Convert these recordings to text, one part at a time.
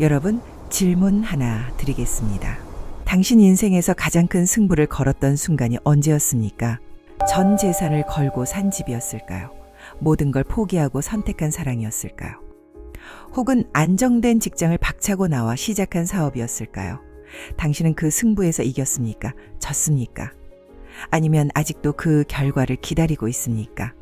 여러분, 질문 하나 드리겠습니다. 당신 인생에서 가장 큰 승부를 걸었던 순간이 언제였습니까? 전 재산을 걸고 산 집이었을까요? 모든 걸 포기하고 선택한 사랑이었을까요? 혹은 안정된 직장을 박차고 나와 시작한 사업이었을까요? 당신은 그 승부에서 이겼습니까? 졌습니까? 아니면 아직도 그 결과를 기다리고 있습니까?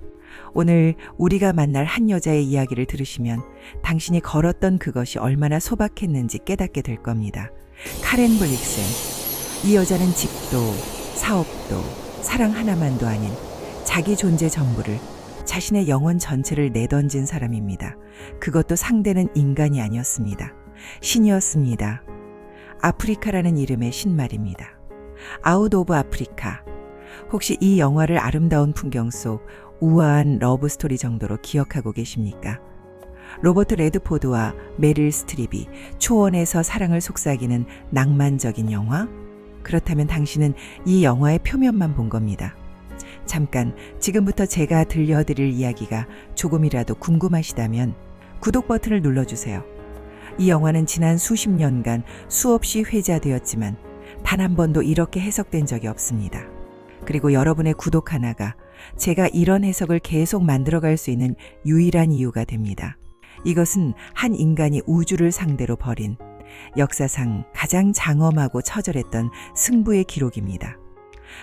오늘 우리가 만날 한 여자의 이야기를 들으시면 당신이 걸었던 그것이 얼마나 소박했는지 깨닫게 될 겁니다. 카렌 블릭센. 이 여자는 집도, 사업도, 사랑 하나만도 아닌 자기 존재 전부를 자신의 영혼 전체를 내던진 사람입니다. 그것도 상대는 인간이 아니었습니다. 신이었습니다. 아프리카라는 이름의 신말입니다. 아웃 오브 아프리카. 혹시 이 영화를 아름다운 풍경 속 우아한 러브 스토리 정도로 기억하고 계십니까? 로버트 레드포드와 메릴 스트립이 초원에서 사랑을 속삭이는 낭만적인 영화? 그렇다면 당신은 이 영화의 표면만 본 겁니다. 잠깐 지금부터 제가 들려드릴 이야기가 조금이라도 궁금하시다면 구독 버튼을 눌러주세요. 이 영화는 지난 수십 년간 수없이 회자되었지만 단 한 번도 이렇게 해석된 적이 없습니다. 그리고 여러분의 구독 하나가 제가 이런 해석을 계속 만들어갈 수 있는 유일한 이유가 됩니다. 이것은 한 인간이 우주를 상대로 벌인 역사상 가장 장엄하고 처절했던 승부의 기록입니다.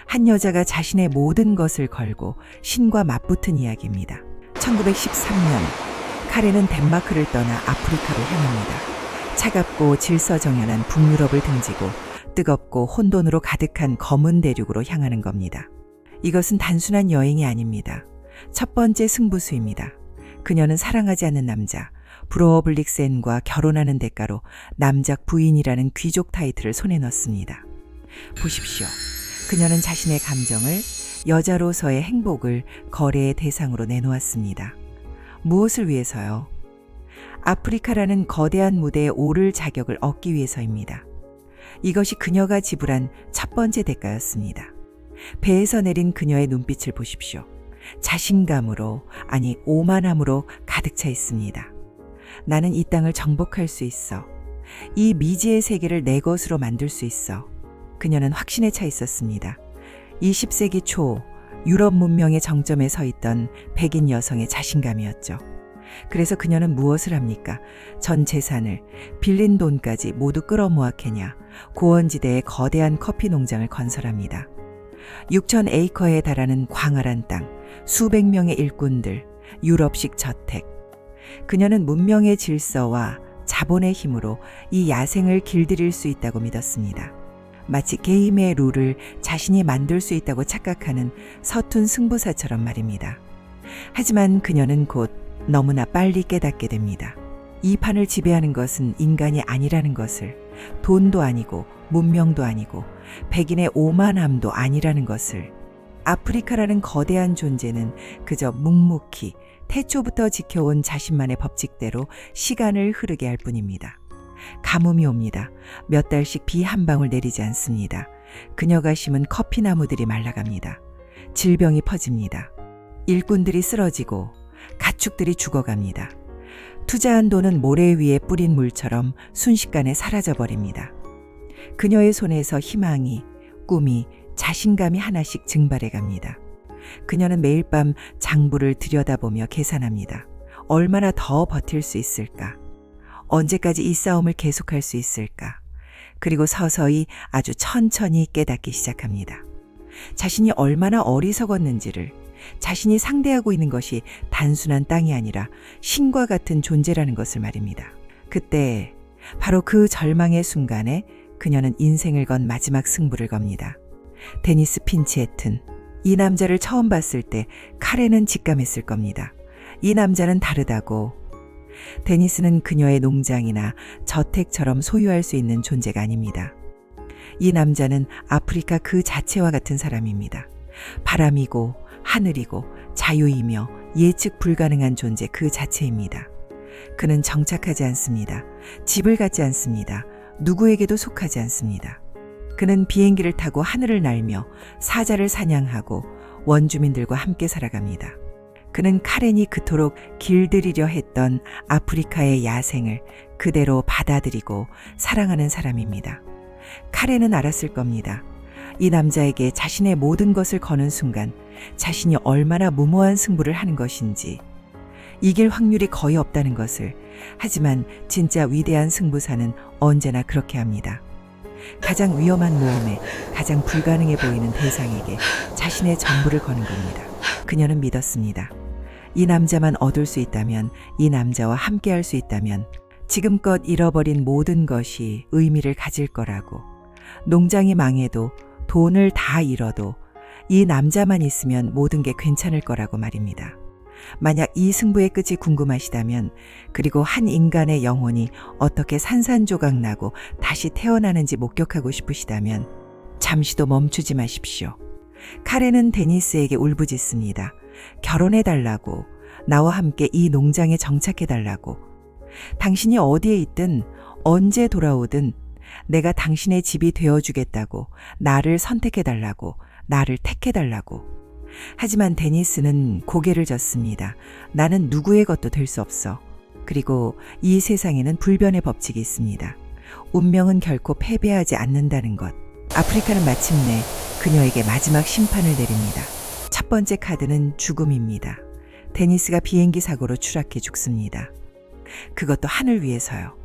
한 여자가 자신의 모든 것을 걸고 신과 맞붙은 이야기입니다. 1913년 카렌은 덴마크를 떠나 아프리카로 향합니다. 차갑고 질서정연한 북유럽을 등지고 뜨겁고 혼돈으로 가득한 검은 대륙으로 향하는 겁니다. 이것은 단순한 여행이 아닙니다. 첫 번째 승부수입니다. 그녀는 사랑하지 않는 남자 브로어 블릭센과 결혼하는 대가로 남작 부인이라는 귀족 타이틀을 손에 넣습니다. 보십시오. 그녀는 자신의 감정을 여자로서의 행복을 거래의 대상으로 내놓았습니다. 무엇을 위해서요? 아프리카라는 거대한 무대에 오를 자격을 얻기 위해서입니다. 이것이 그녀가 지불한 첫 번째 대가였습니다. 배에서 내린 그녀의 눈빛을 보십시오. 자신감으로, 아니, 오만함으로 가득 차 있습니다. 나는 이 땅을 정복할 수 있어. 이 미지의 세계를 내 것으로 만들 수 있어. 그녀는 확신에 차 있었습니다. 20세기 초 유럽 문명의 정점에 서 있던 백인 여성의 자신감이었죠. 그래서 그녀는 무엇을 합니까? 전 재산을 빌린 돈까지 모두 끌어모아 캐냐 고원지대에 거대한 커피 농장을 건설합니다. 6천 에이커에 달하는 광활한 땅, 수백 명의 일꾼들, 유럽식 저택. 그녀는 문명의 질서와 자본의 힘으로 이 야생을 길들일 수 있다고 믿었습니다. 마치 게임의 룰을 자신이 만들 수 있다고 착각하는 서툰 승부사처럼 말입니다. 하지만 그녀는 곧 너무나 빨리 깨닫게 됩니다. 이 판을 지배하는 것은 인간이 아니라는 것을, 돈도 아니고 문명도 아니고 백인의 오만함도 아니라는 것을, 아프리카라는 거대한 존재는 그저 묵묵히 태초부터 지켜온 자신만의 법칙대로 시간을 흐르게 할 뿐입니다. 가뭄이 옵니다. 몇 달씩 비 한 방울 내리지 않습니다. 그녀가 심은 커피 나무들이 말라갑니다. 질병이 퍼집니다. 일꾼들이 쓰러지고 가축들이 죽어갑니다. 투자한 돈은 모래 위에 뿌린 물처럼 순식간에 사라져 버립니다. 그녀의 손에서 희망이, 꿈이, 자신감이 하나씩 증발해 갑니다. 그녀는 매일 밤 장부를 들여다보며 계산합니다. 얼마나 더 버틸 수 있을까? 언제까지 이 싸움을 계속할 수 있을까? 그리고 서서히 아주 천천히 깨닫기 시작합니다. 자신이 얼마나 어리석었는지를 자신이 상대하고 있는 것이 단순한 땅이 아니라 신과 같은 존재라는 것을 말입니다. 그때 바로 그 절망의 순간에 그녀는 인생을 건 마지막 승부를 겁니다. 데니스 핀치에튼. 이 남자를 처음 봤을 때 카레는 직감했을 겁니다. 이 남자는 다르다고. 데니스는 그녀의 농장이나 저택처럼 소유할 수 있는 존재가 아닙니다. 이 남자는 아프리카 그 자체와 같은 사람입니다. 바람이고 하늘이고 자유이며 예측 불가능한 존재 그 자체입니다. 그는 정착하지 않습니다. 집을 갖지 않습니다. 누구에게도 속하지 않습니다. 그는 비행기를 타고 하늘을 날며 사자를 사냥하고 원주민들과 함께 살아갑니다. 그는 카렌이 그토록 길들이려 했던 아프리카의 야생을 그대로 받아들이고 사랑하는 사람입니다. 카렌은 알았을 겁니다. 이 남자에게 자신의 모든 것을 거는 순간 자신이 얼마나 무모한 승부를 하는 것인지 이길 확률이 거의 없다는 것을 하지만 진짜 위대한 승부사는 언제나 그렇게 합니다. 가장 위험한 모험에 가장 불가능해 보이는 대상에게 자신의 전부를 거는 겁니다. 그녀는 믿었습니다. 이 남자만 얻을 수 있다면, 이 남자와 함께 할 수 있다면, 지금껏 잃어버린 모든 것이 의미를 가질 거라고. 농장이 망해도, 돈을 다 잃어도, 이 남자만 있으면 모든 게 괜찮을 거라고 말입니다. 만약 이 승부의 끝이 궁금하시다면, 그리고 한 인간의 영혼이 어떻게 산산조각 나고 다시 태어나는지 목격하고 싶으시다면, 잠시도 멈추지 마십시오. 카렌은 데니스에게 울부짖습니다. 결혼해달라고, 나와 함께 이 농장에 정착해달라고. 당신이 어디에 있든, 언제 돌아오든, 내가 당신의 집이 되어주겠다고, 나를 선택해달라고, 나를 택해달라고. 하지만 데니스는 고개를 젓습니다. 나는 누구의 것도 될 수 없어. 그리고 이 세상에는 불변의 법칙이 있습니다. 운명은 결코 패배하지 않는다는 것. 아프리카는 마침내 그녀에게 마지막 심판을 내립니다. 첫 번째 카드는 죽음입니다. 데니스가 비행기 사고로 추락해 죽습니다. 그것도 하늘 위에서요.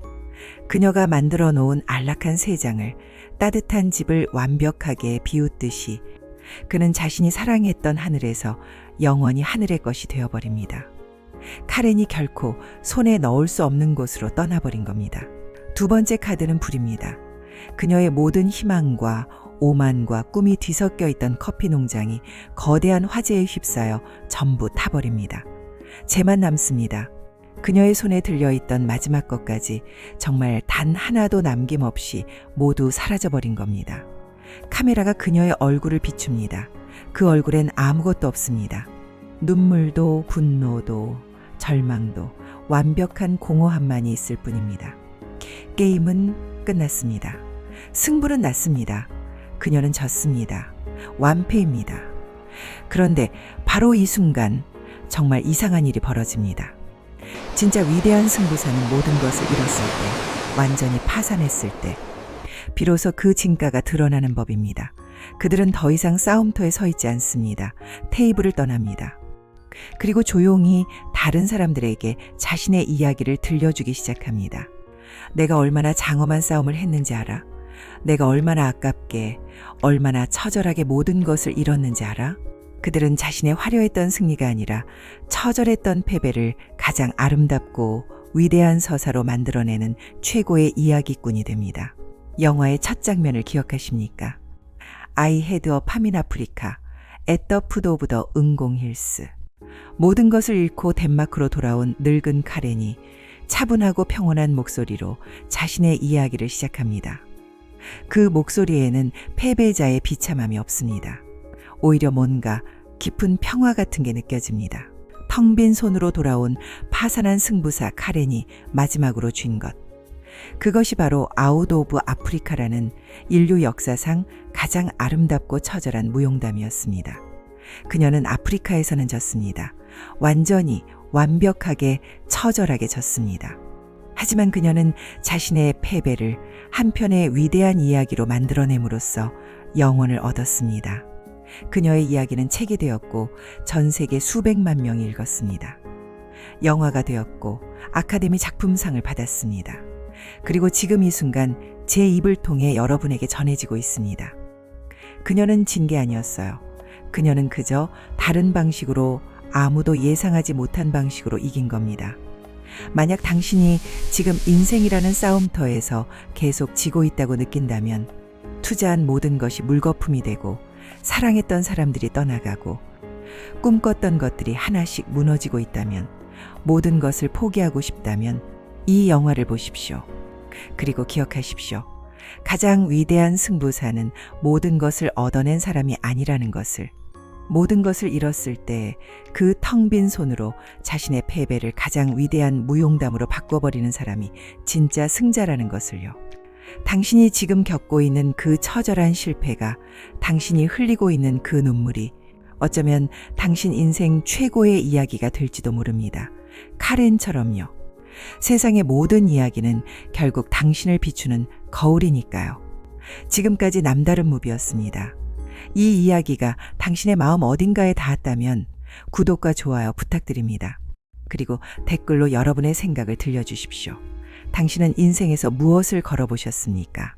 그녀가 만들어 놓은 안락한 세 장을 따뜻한 집을 완벽하게 비웃듯이 그는 자신이 사랑했던 하늘에서 영원히 하늘의 것이 되어버립니다. 카렌이 결코 손에 넣을 수 없는 곳으로 떠나버린 겁니다. 두 번째 카드는 불입니다. 그녀의 모든 희망과 오만과 꿈이 뒤섞여 있던 커피 농장이 거대한 화재에 휩싸여 전부 타버립니다. 재만 남습니다. 그녀의 손에 들려있던 마지막 것까지 정말 단 하나도 남김없이 모두 사라져버린 겁니다. 카메라가 그녀의 얼굴을 비춥니다. 그 얼굴엔 아무것도 없습니다. 눈물도 분노도 절망도 완벽한 공허함만이 있을 뿐입니다. 게임은 끝났습니다. 승부는 났습니다. 그녀는 졌습니다. 완패입니다. 그런데 바로 이 순간 정말 이상한 일이 벌어집니다. 진짜 위대한 승부사는 모든 것을 잃었을 때, 완전히 파산했을 때, 비로소 그 진가가 드러나는 법입니다. 그들은 더 이상 싸움터에 서 있지 않습니다. 테이블을 떠납니다. 그리고 조용히 다른 사람들에게 자신의 이야기를 들려주기 시작합니다. 내가 얼마나 장엄한 싸움을 했는지 알아? 내가 얼마나 아깝게, 얼마나 처절하게 모든 것을 잃었는지 알아? 그들은 자신의 화려했던 승리가 아니라 처절했던 패배를 가장 아름답고 위대한 서사로 만들어내는 최고의 이야기꾼이 됩니다. 영화의 첫 장면을 기억하십니까? I had a 파민 아프리카, at the foot of the 응공힐스. 모든 것을 잃고 덴마크로 돌아온 늙은 카렌이 차분하고 평온한 목소리로 자신의 이야기를 시작합니다. 그 목소리에는 패배자의 비참함이 없습니다. 오히려 뭔가 깊은 평화 같은 게 느껴집니다. 텅 빈 손으로 돌아온 파산한 승부사 카렌이 마지막으로 쥔 것. 그것이 바로 아웃 오브 아프리카라는 인류 역사상 가장 아름답고 처절한 무용담이었습니다. 그녀는 아프리카에서는 졌습니다. 완전히 완벽하게 처절하게 졌습니다. 하지만 그녀는 자신의 패배를 한편의 위대한 이야기로 만들어냄으로써 영혼을 얻었습니다. 그녀의 이야기는 책이 되었고 전 세계 수백만 명이 읽었습니다. 영화가 되었고 아카데미 작품상을 받았습니다. 그리고 지금 이 순간 제 입을 통해 여러분에게 전해지고 있습니다. 그녀는 진 게 아니었어요. 그녀는 그저 다른 방식으로 아무도 예상하지 못한 방식으로 이긴 겁니다. 만약 당신이 지금 인생이라는 싸움터에서 계속 지고 있다고 느낀다면 투자한 모든 것이 물거품이 되고 사랑했던 사람들이 떠나가고 꿈꿨던 것들이 하나씩 무너지고 있다면 모든 것을 포기하고 싶다면 이 영화를 보십시오. 그리고 기억하십시오. 가장 위대한 승부사는 모든 것을 얻어낸 사람이 아니라는 것을 모든 것을 잃었을 때 그 텅 빈 손으로 자신의 패배를 가장 위대한 무용담으로 바꿔버리는 사람이 진짜 승자라는 것을요. 당신이 지금 겪고 있는 그 처절한 실패가 당신이 흘리고 있는 그 눈물이 어쩌면 당신 인생 최고의 이야기가 될지도 모릅니다. 카렌처럼요. 세상의 모든 이야기는 결국 당신을 비추는 거울이니까요. 지금까지 남다른 무비였습니다. 이 이야기가 당신의 마음 어딘가에 닿았다면 구독과 좋아요 부탁드립니다. 그리고 댓글로 여러분의 생각을 들려주십시오. 당신은 인생에서 무엇을 걸어보셨습니까?